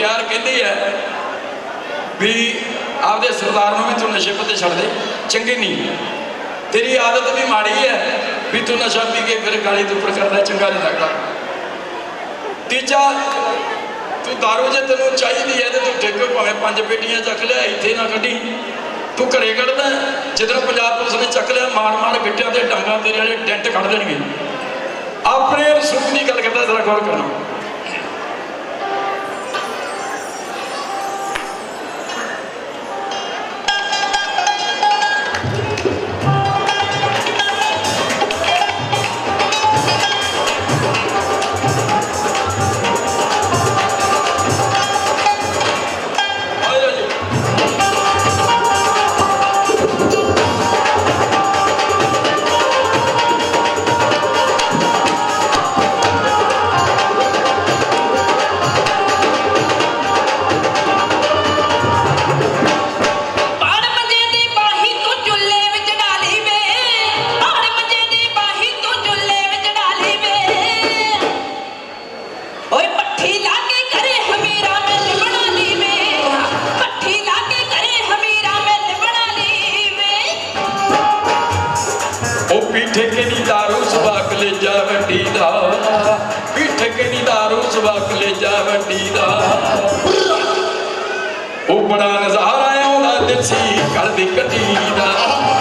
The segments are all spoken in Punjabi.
ਮੁਟਿਆਰ ਕਹਿੰਦੀ ਹੈ ਵੀ ਆਪਦੇ ਸਰਦਾਰ ਨੂੰ ਵੀ ਤੂੰ ਨਸ਼ੇ ਪੱਤੇ ਛੱਡ ਦੇ, ਚੰਗੀ ਨਹੀਂ। ਤੇਰੀ ਆਦਤ ਵੀ ਮਾੜੀ ਹੈ ਵੀ ਤੂੰ ਨਸ਼ਾ ਪੀ ਕੇ ਫਿਰ ਗਾਲੀ ਦੇ ਉੱਪਰ ਕਰਦਾ, ਚੰਗਾ ਨਹੀਂ ਲੱਗਦਾ। ਤੀਜਾ, ਤੂੰ ਦਾਰੂ ਜੇ ਤੈਨੂੰ ਚਾਹੀਦੀ ਹੈ ਤੇ ਤੂੰ ਠੇਕੇ ਭਾਵੇਂ ਪੰਜ ਪੇਟੀਆਂ ਚੱਕ ਲਿਆ, ਇੱਥੇ ਨਾ ਕੱਢੀ। ਤੂੰ ਘਰੇ ਕੱਢਦਾ ਜਦੋਂ ਪੰਜਾਬ ਪੁਲਿਸ ਨੇ ਚੱਕ ਲਿਆ ਮਾਰ ਮਾਰ ਗਿੱਟਿਆਂ ਤੇ ਡਾਂਗਾਂ ਤੇਰੇ ਵਾਲੇ ਟੈਂਟ ਕੱਢ ਦੇਣਗੇ। ਆਪਣੇ ਰਸੂਖ ਦੀ ਗੱਲ ਕਰਦਾ ਜ਼ਰਾ ਗੌਰ ਕਰਨਾ। ਉਹ ਪੀਠੇ ਕੇ ਨੀ ਦਾਰੂ ਸਵਾਕ ਲੈ ਜਾ ਵੱਡੀ ਦਾ। ਪੀਠੇ ਕੇ ਨੀ ਦਾਰੂ ਸਵਾਕ ਲੈ ਜਾ ਵੱਡੀ ਉਹ ਬੜਾ ਨਜ਼ਾਰਾ ਆਉਂਦਾ ਦੇਸੀ ਘਰ ਦੀ ਕੱਟੀ ਦਾ।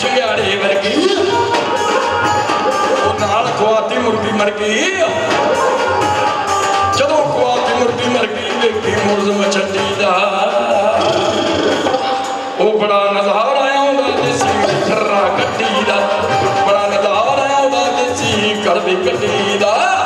ਚੁਗਿਆੜੇ ਵਰਗੀ। ਉਹ ਨਾਲ ਖਵਾਤੀ ਮੁਰਗੀ ਮਰ ਗਈ। ਜਦੋਂ ਖਵਾਤੀ ਮੁਰਗੀ ਮਰ ਗਈ, ਵੇਖੀ ਮੁਰਜ਼ਮ ਛੱਡੀ ਦਾ। ਉਹ ਬੜਾ ਨਜ਼ਾਰਾ ਆਉਂਦਾ ਦੇਸੀ ਖਰਰਾ ਕੱਟੀ ਦਾ। ਬੜਾ ਨਜ਼ਾਰਾ ਆਉਂਦਾ ਦੇਸੀ ਕਲਬੀ ਕੱਟੀ ਦਾ।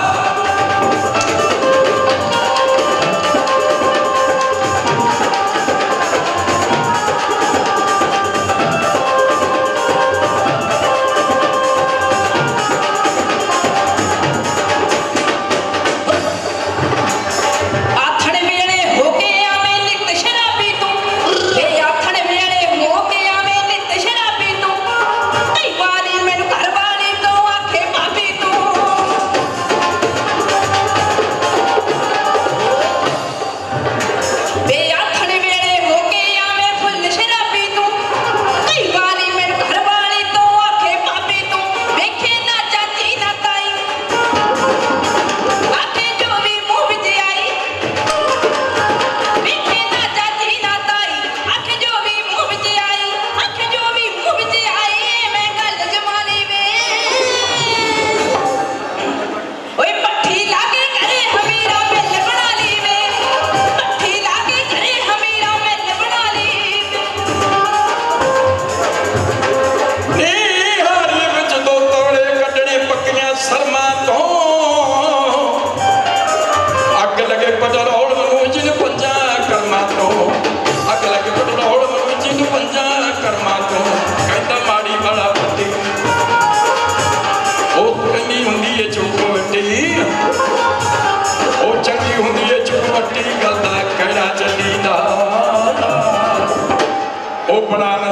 when I